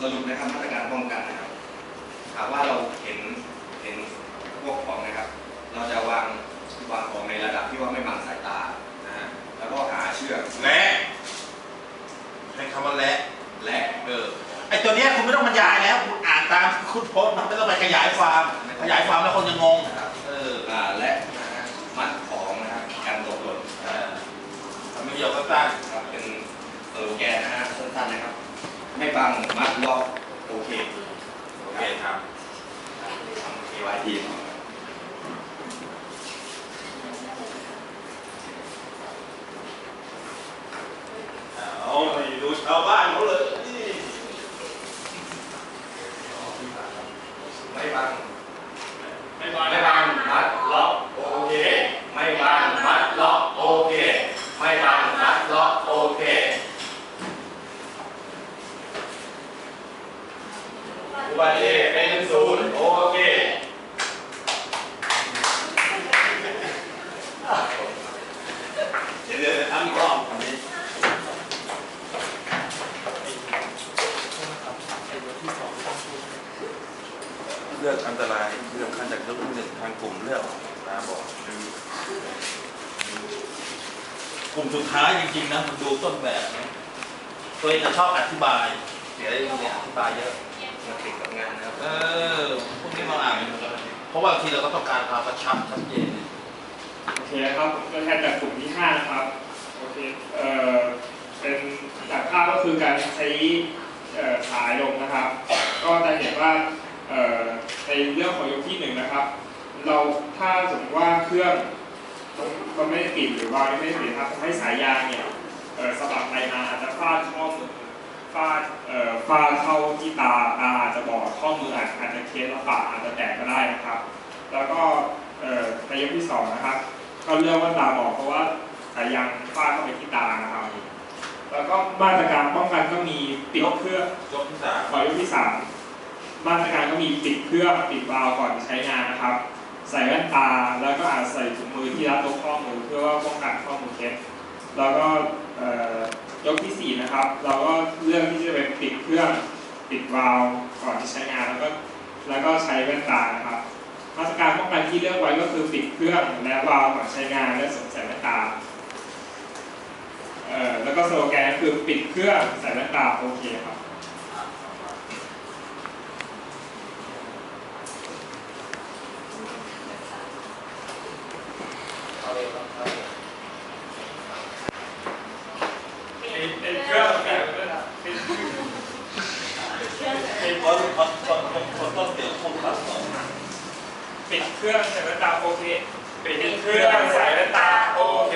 สรุปนะครับมาตรการป้องกันนะครับ หากว่าเราเห็นเห็นพวกของนะครับ เราจะวางวางของในระดับที่ว่าไม่บังสายตานะฮะแล้วก็หาเชือกและใช้คำว่าและและเออไอตัวเนี้ยคุณไม่ต้องบรรยายแล้วคุณอ่านตามคุณโพสต์มันไม่ต้องไปขยายความขยายความแล้วคนจะงงนะครับเอออ่าและนะฮะมัดของนะครับกันตกหล่นเออทำไม่เกี่ยวกับตั้งครับเป็นสโลแกนนะฮะสั้นๆนะครับ ไม่บังมัดล็อกโอเคโอเคครับทำ KYT เอาไปดูชาวบ้านเขาเลย ไม่บัง ไม่บอล ไม่บังมัดล็อกโอเค ไม่บังมัดล็อกโอเค ไม่บังมัดล็อกโอเค อุ บัติเหตุเป็นศูนย์โอเคเดี๋ยวเดี๋ยวทำกรอบอันนี้เลือกอันตรายเลือกขั้นจากยกที่หนึ่งทางกลุ่มเลือกตาบอกกลุ่มสุดท้ายจริงๆนะมันดูต้นแบบนะตัวเองจะชอบอธิบายเสียเรื่องเนี่ยอธิบายเยอะ มาติดกับงานนะครับเออพวกนี้มาอ่านเพราะว่าบางทีเราก็ต้องการความกระชับชัดเจนโอเคนะครับผมตัวแทนจากกลุ่มที่ 5 นะครับโอเคเอ่อเป็นจากภาพก็คือการใช้เอ่อสายลมนะครับ ก็จะเห็นว่าเอ่อในเรื่องของยกที่หนึ่งนะครับ เราถ้าสมมติว่าเครื่องก็ไม่ได้ปิดหรือว่าไม่ได้ปิดครับทำให้สายยางเนี่ยเอ่อสะบัดไปมาอาจจะฟาดข้อมือฟาดเอ่อฟาดเข้าที่ตา มืออาจอาจจะเคสและปากอาจจะแตกก็ได้นะครับ แล้วก็เอ่อในยกที่สองนะครับก็เลือกว่าตาบอดเพราะว่าสายยางฟาดเข้าไปที่ตานะครับ แล้วก็มาตรการป้องกันก็มีปิดเครื่องยกที่สามก่อนยกที่สามมาตรการก็มีปิดเครื่องปิดวาล์วก่อนใช้งานนะครับ ใส่แว่นตาแล้วก็อาจใส่ถุงมือที่รัดตรงข้อมือเพื่อว่าป้องกันข้อมือเคล็ดแล้วก็เอ่อยกที่สี่นะครับ เราก็เลือกที่จะเป็นปิดเครื่อง ปิดวาล์วก่อนที่ใช้งานแล้วก็แล้วก็ใช้แว่นตานะครับมาตรการป้องกันที่เลือกไว้ก็คือปิดเครื่องและวาล์วก่อนใช้งานและสวมใส่แว่นตาเอ่อแล้วก็สโลแกนก็คือปิดเครื่องใส่แว่นตาโอเคครับเป็นเป็นเครื่องแบบเป็น ไอ้บอลบอลบอลบอลต้นเสียงคงครับปิดเครื่องใส่แว่นตาโอเค ปิดเครื่องใส่แว่นตาโอเค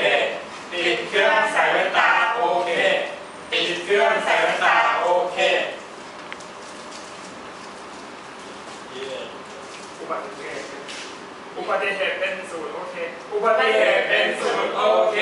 ปิดเครื่องใส่แว่นตาโอเค ปิดเครื่องใส่แว่นตาโอเคอุบัติเหตุอุบัติเหตุเป็นศูนย์โอเค อุบัติเหตุเป็นศูนย์โอเค